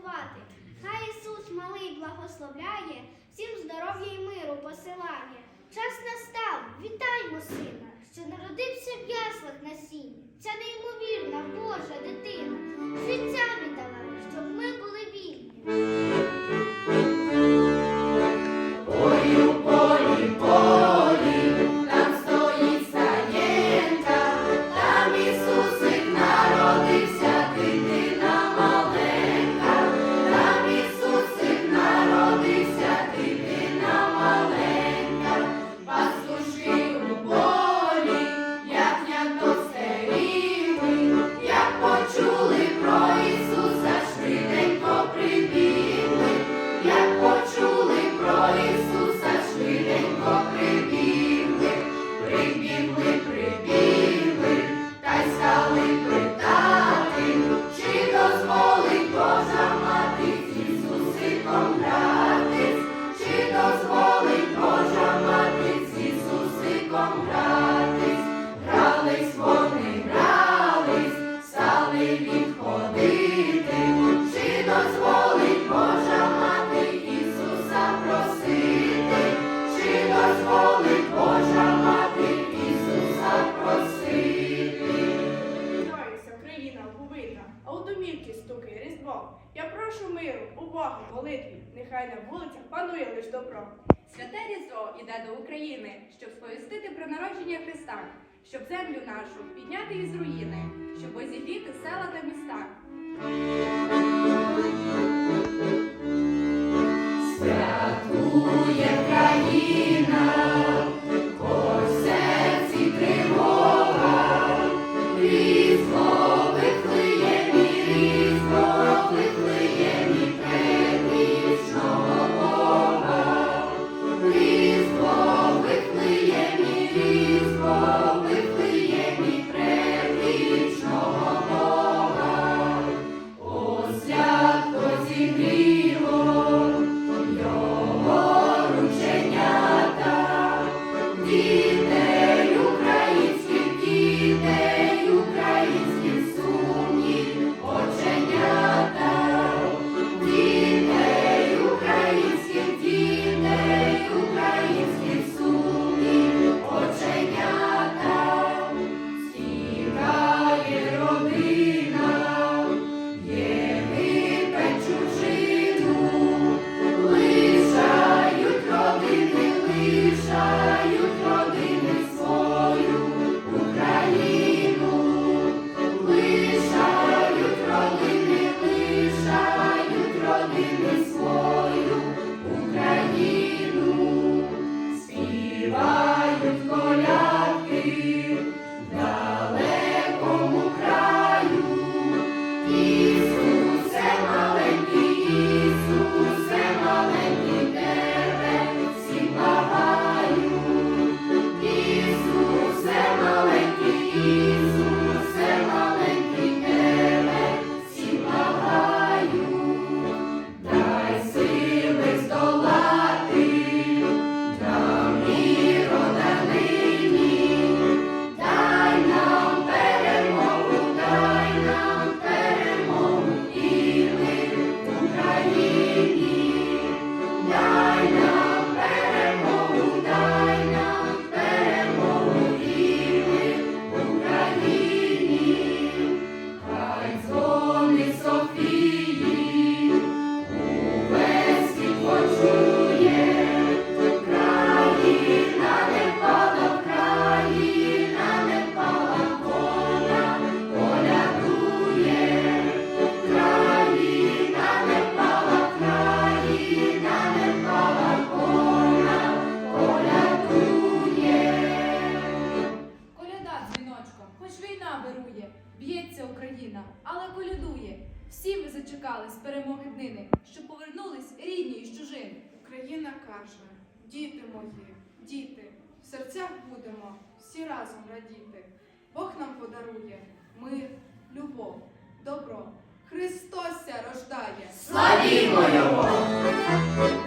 святкувати. Хай Ісус малий благословляє, всім здоров'я і миру посилає. Час настав, вітаймо сина, що народився в яслах на сіні. Це неймовірно. увагу молитві, нехай на вулицях панує лиш добро. Святе Різдво іде до України, щоб сповістити про народження Христа, щоб землю нашу підняти із руїни, щоб озігріти села та міста. Країна каже, діти мої, діти, в серцях будемо всі разом радіти. Бог нам подарує мир, любов, добро. Христося рождає. Славімо Його!